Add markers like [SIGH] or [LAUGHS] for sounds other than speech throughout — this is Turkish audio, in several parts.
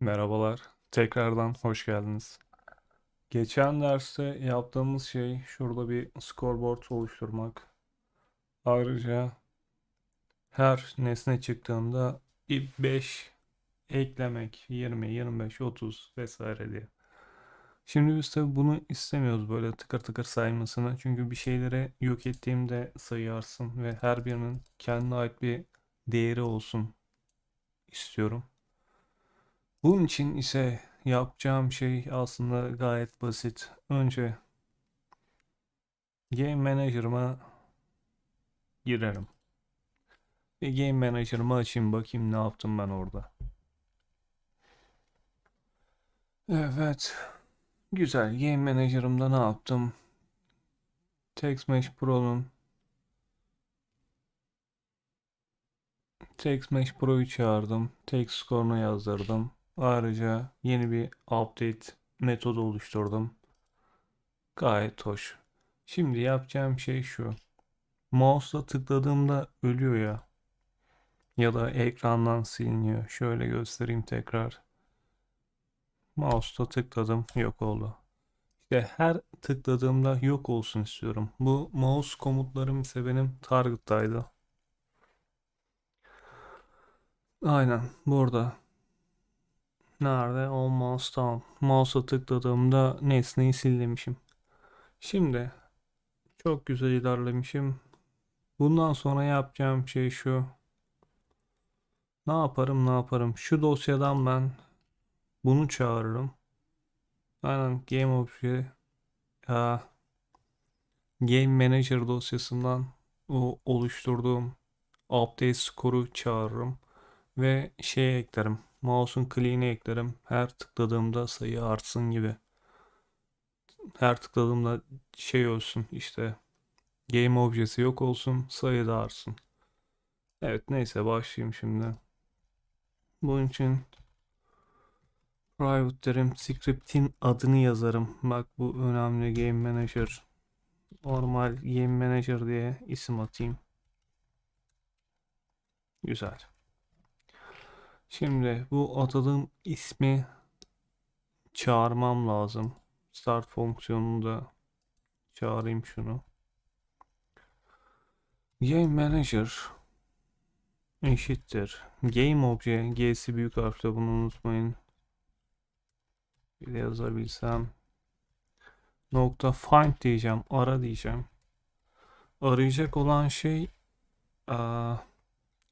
Merhabalar, tekrardan hoş geldiniz. Geçen derste yaptığımız şey şurada bir scoreboard oluşturmak. Ayrıca her nesne çıktığında bir 5 eklemek 20, 25, 30 vesaire diye. Şimdi biz tabi bunu istemiyoruz böyle tıkır tıkır saymasını. Çünkü bir şeyleri yok ettiğimde sayarsın ve her birinin kendine ait bir değeri olsun istiyorum. Bunun için ise yapacağım şey aslında gayet basit. Önce Game Manager'ıma girerim. Bir Game Manager'ımı açayım bakayım ne yaptım ben orada. Evet. Güzel. Game Manager'ımda ne yaptım? TextMesh Pro'nun TextMesh Pro'yu çağırdım. Text score'unu yazdırdım. Ayrıca yeni bir update metodu oluşturdum. Gayet hoş. Şimdi yapacağım şey şu. Mouse'la tıkladığımda ölüyor ya. Ya da ekrandan siliniyor. Şöyle göstereyim tekrar. Mouse'la tıkladım yok oldu. İşte her tıkladığımda yok olsun istiyorum. Bu mouse komutlarım ise benim target'taydı. Aynen burada. Nerede? Almost tamam. Mouse'a tıkladığımda nesneyi silmişim. Şimdi çok güzel ilerlemişim. Bundan sonra yapacağım şey şu. Ne yaparım ne yaparım. Şu dosyadan ben bunu çağırırım. Aynen Game Obje ya, Game Manager dosyasından o oluşturduğum update skoru çağırırım ve şey eklerim. Mouse'un kliğini eklerim. Her tıkladığımda sayı artsın gibi. Her tıkladığımda şey olsun işte game objesi yok olsun sayı da artsın. Evet neyse başlayayım şimdi. Bunun için private derim. Script'in adını yazarım. Bak bu önemli game manager. Normal game manager diye isim atayım. Güzel. Şimdi bu atadığım ismi çağırmam lazım. Start fonksiyonunda çağırayım şunu. Game Manager eşittir. Game Obje G'si büyük harfle bunu unutmayın. Bir de yazabilsem. Nokta find diyeceğim. Ara diyeceğim. Arayacak olan şey aa,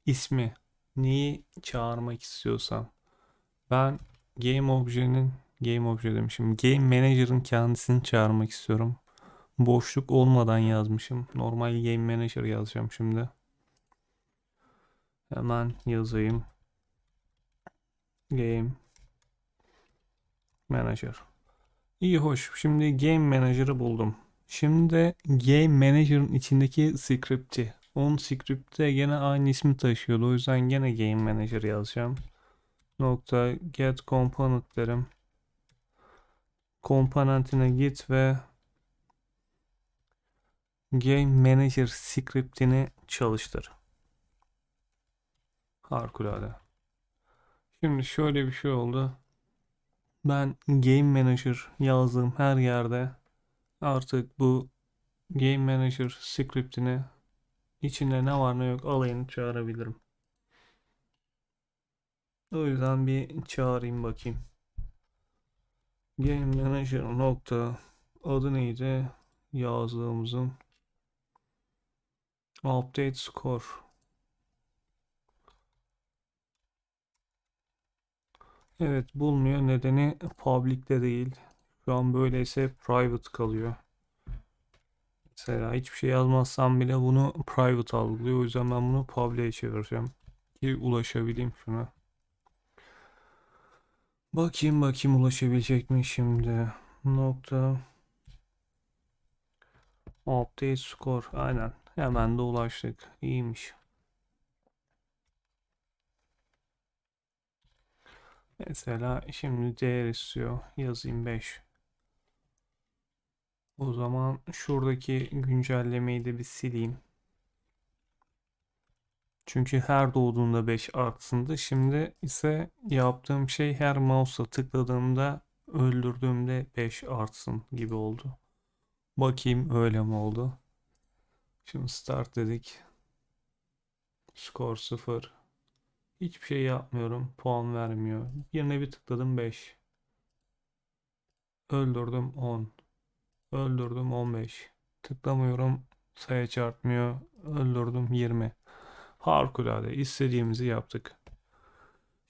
ismi neyi çağırmak istiyorsam ben game objenin game obje demişim. Game manager'ın kendisini çağırmak istiyorum. Boşluk olmadan yazmışım. Normal game manager yazacağım şimdi. Hemen yazayım. Game manager. İyi hoş. Şimdi game manager'ı buldum. Şimdi game manager'ın içindeki script'i onun script'te gene aynı ismi taşıyordu. O yüzden gene game manager yazacağım. Nokta get component derim. Komponentine git ve game manager script'ini çalıştır. Harikulade. Şimdi şöyle bir şey oldu. Ben game manager yazdığım her yerde artık bu game manager script'ini İçinde ne var ne yok alayını çağırabilirim. O yüzden bir çağırayım bakayım. Game Manager nokta. Adı neydi? Yazdığımızın. Update score. Evet bulmuyor. Nedeni public'te değil. Şu an böyleyse private kalıyor Mesela hiçbir şey yazmazsam bile bunu private algılıyor. O yüzden ben bunu public'e çevireceğim. Ki ulaşabileyim şuna. Bakayım bakayım ulaşabilecek mi şimdi. Nokta. Update score. Aynen. Hemen de ulaştık. İyiymiş. Mesela şimdi değer istiyor. Yazayım 5. O zaman şuradaki güncellemeyi de bir sileyim. Çünkü her doğduğunda 5 artsındı. Şimdi ise yaptığım şey her mouse'a tıkladığımda öldürdüğümde 5 artsın gibi oldu. Bakayım öyle mi oldu? Şimdi start dedik. Skor 0. Hiçbir şey yapmıyorum. Puan vermiyor. Birine bir tıkladım 5. Öldürdüm 10. Öldürdüm 15. Tıklamıyorum. Sayı çarpmıyor. Öldürdüm 20. Harikulade. istediğimizi yaptık.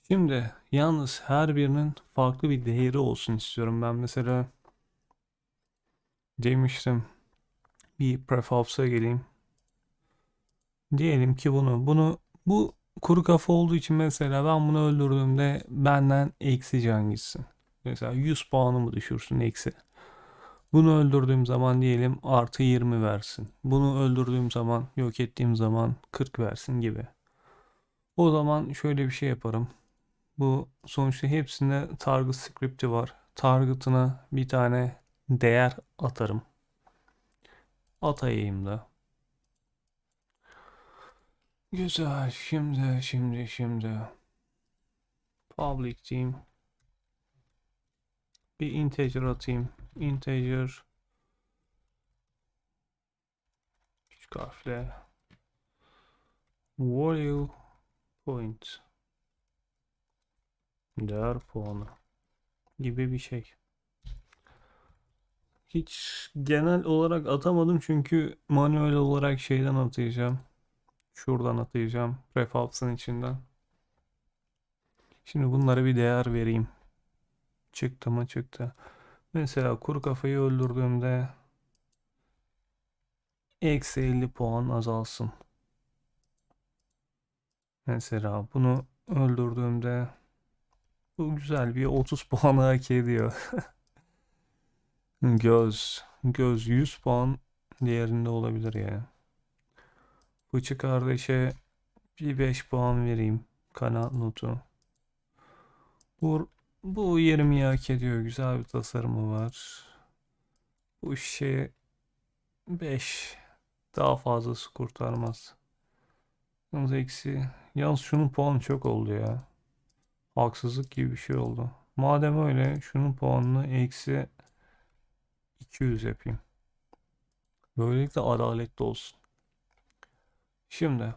Şimdi yalnız her birinin farklı bir değeri olsun istiyorum. Ben mesela demiştim bir prefabs'a geleyim. Diyelim ki bunu bunu bu kuru kafa olduğu için mesela ben bunu öldürdüğümde benden eksi can gitsin. Mesela 100 puanımı düşürsün eksi. Bunu öldürdüğüm zaman diyelim artı 20 versin. Bunu öldürdüğüm zaman yok ettiğim zaman 40 versin gibi. O zaman şöyle bir şey yaparım. Bu sonuçta hepsinde target script'i var. Target'ına bir tane değer atarım. Atayım da. Güzel. Şimdi, şimdi, şimdi. Public team. Bir integer atayım. Integer. Küçük harfle. Value point. Değer puanı. Gibi bir şey. Hiç genel olarak atamadım çünkü manuel olarak şeyden atayacağım. Şuradan atayacağım. Prefabs'ın içinden. Şimdi bunlara bir değer vereyim. Çıktı mı çıktı. Mesela kuru kafayı öldürdüğümde eksi 50 puan azalsın. Mesela bunu öldürdüğümde bu güzel bir 30 [LAUGHS] puan hak ediyor. [LAUGHS] Göz. Göz 100 puan değerinde olabilir ya. Fıçı kardeşe bir 5 puan vereyim. Kanat notu. Bu, bu 20'yi hak ediyor. Güzel bir tasarımı var. Bu şey 5 daha fazlası kurtarmaz. Yalnız eksi. Yalnız şunun puanı çok oldu ya. Haksızlık gibi bir şey oldu. Madem öyle şunun puanını eksi 200 yapayım. Böylelikle adaletli olsun. Şimdi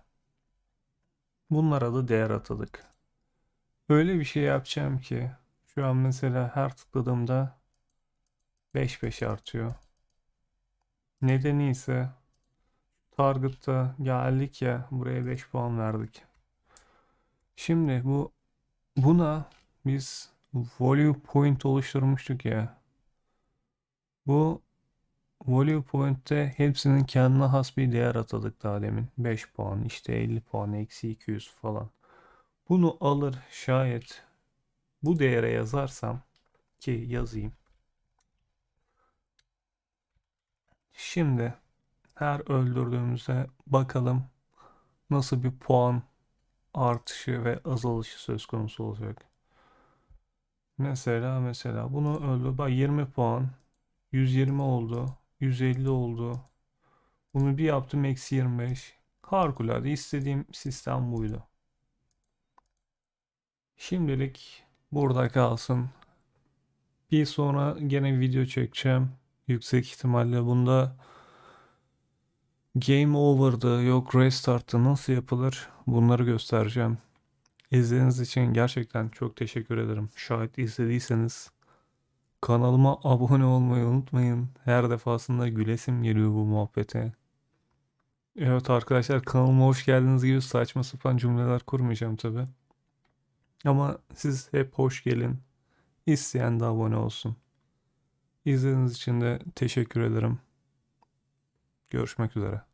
bunlara da değer atadık. Öyle bir şey yapacağım ki şu an mesela her tıkladığımda 5 5 artıyor. Nedeni ise target'ta geldik ya buraya 5 puan verdik. Şimdi bu buna biz value point oluşturmuştuk ya. Bu value point'te hepsinin kendine has bir değer atadık daha demin. 5 puan, işte 50 puan, eksi 200 falan. Bunu alır şayet bu değere yazarsam ki yazayım. Şimdi her öldürdüğümüzde bakalım nasıl bir puan artışı ve azalışı söz konusu olacak. Mesela mesela bunu öldü. Bak 20 puan 120 oldu. 150 oldu. Bunu bir yaptım eksi 25. Harikulade istediğim sistem buydu. Şimdilik burada kalsın. Bir sonra gene video çekeceğim. Yüksek ihtimalle bunda Game Over'dı yok Restart'tı nasıl yapılır bunları göstereceğim. İzlediğiniz için gerçekten çok teşekkür ederim. Şayet izlediyseniz kanalıma abone olmayı unutmayın. Her defasında gülesim geliyor bu muhabbete. Evet arkadaşlar kanalıma hoş geldiniz gibi saçma sapan cümleler kurmayacağım tabi. Ama siz hep hoş gelin. İsteyen de abone olsun. İzlediğiniz için de teşekkür ederim. Görüşmek üzere.